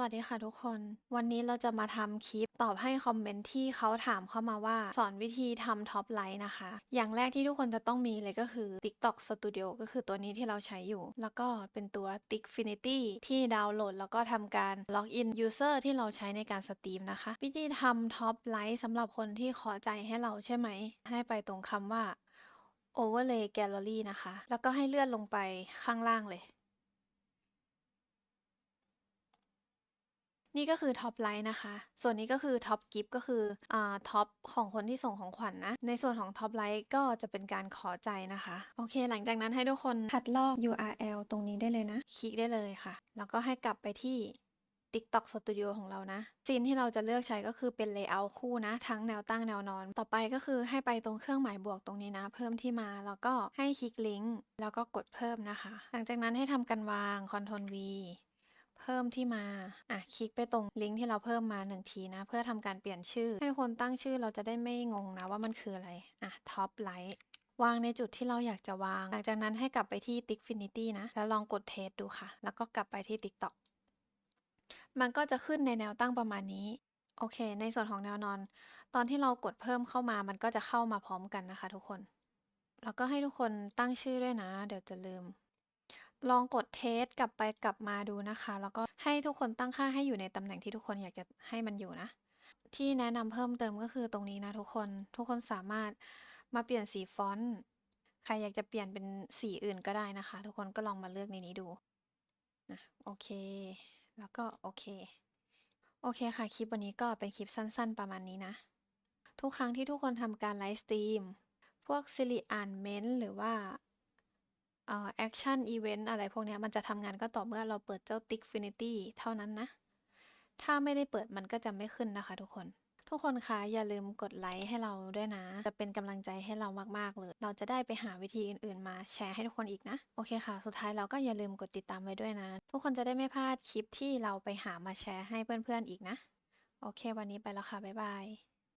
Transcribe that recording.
วัสดีค่ะทุกคน วันนี้เราจะมาทำคลิปตอบให้คอมเมนต์ที่เขาถามเข้ามาว่า สอนวิธีทำท็อปไลท์นะคะ อย่างแรกที่ทุกคนจะต้องมีเลยก็คือ TikTok Studio ก็คือตัวนี้ที่เราใช้อยู่ แล้วก็เป็นตัว Tikfinity ที่ดาวน์โหลด แล้วก็ทำการล็อกอิน User ที่เราใช้ในการสตรีมนะคะ วิธีทำท็อปไลท์สำหรับคนที่ขอใจให้เราใช่ไหม ให้ไปตรงคำว่า Overlay Gallery นะคะ แล้วก็ให้เลื่อนลงไปข้างล่างเลย นี่ก็คือท็อปไลท์นะคะ ส่วนนี้ก็คือท็อปกิฟก็คืออ่าท็อปของคนที่ส่งของขวัญนนะ ในส่วนของท็อปไลท์ก็จะเป็นการขอใจนะคะ โอเค หลังจากนั้นให้ทุกคนคัดลอก URL ตรงนี้ได้เลยนะ คลิกได้เลยค่ะ แล้วก็ให้กลับไปที่ TikTok Studio ของเรานะซีนที่เราจะเลือกใช้ก็คือเป็น Layout คู่นะ ทั้งแนวตั้งแนวนอน ต่อไปก็คือให้ไปตรงเครื่องหมายบวกตรงนี้นะ เพิ่มที่มาแล้วก็ให้คลิกลิงก์แล้วก็กดเพิ่มนะคะ หลังจากนั้นให้ทำการวาง Ctrl V เพิ่มที่มา อะคลิกไปตรงลิงก์ที่เราเพิ่มมาหนึ่งทีนะ เพื่อทำการเปลี่ยนชื่อ ให้ทุกคนตั้งชื่อเราจะได้ไม่งงนะว่ามันคืออะไร อะท็อปไลท์วางในจุดที่เราอยากจะวาง หลังจากนั้นให้กลับไปที่ Tikfinity นะ แล้วลองกดเทสดูค่ะ แล้วก็กลับไปที่ TikTok มันก็จะขึ้นในแนวตั้งประมาณนี้ โอเค ในส่วนของแนวนอน ตอนที่เรากดเพิ่มเข้ามา มันก็จะเข้ามาพร้อมกันนะคะ ทุกคน แล้วก็ให้ทุกคนตั้งชื่อด้วยนะ เดี๋ยวจะลืม ลองกดเทสกลับไปกลับมาดูนะคะ แล้วก็ให้ทุกคนตั้งค่าให้อยู่ในตำแหน่งที่ทุกคนอยากจะให้มันอยู่นะ ที่แนะนำเพิ่มเติมก็คือตรงนี้นะทุกคน ทุกคนสามารถมาเปลี่ยนสีฟอนต์ ใครอยากจะเปลี่ยนเป็นสีอื่นก็ได้นะคะ ทุกคนก็ลองมาเลือกในนี้ดูนะโอเค แล้วก็โอเค โอเคค่ะ คลิปวันนี้ก็เป็นคลิปสั้น ๆ ประมาณนี้นะ ทุกครั้งที่ทุกคนทำการไลฟ์สตรีม พวกสิริอ่านเม้นต์หรือว่า เอ่อแอคชั่นอีเวนต์อะไรพวกเนี้ยมันจะทำงานก็ต่อเมื่อเราเปิดเจ้า Tikfinity เท่านั้นนะ ถ้าไม่ได้เปิดมันก็จะไม่ขึ้นนะคะทุกคน ทุกคนคะอย่าลืมกดไลค์ให้เราด้วยนะ จะเป็นกำลังใจให้เรามากๆเลย เราจะได้ไปหาวิธีอื่นๆ มาแชร์ให้ทุกคนอีกนะ โอเคค่ะ สุดท้ายเราก็อย่าลืมกดติดตามไว้ด้วยนะ ทุกคนจะได้ไม่พลาดคลิปที่เราไปหามาแชร์ให้เพื่อนๆอีกนะ โอเค วันนี้ไปแล้วค่ะบ๊ายบาย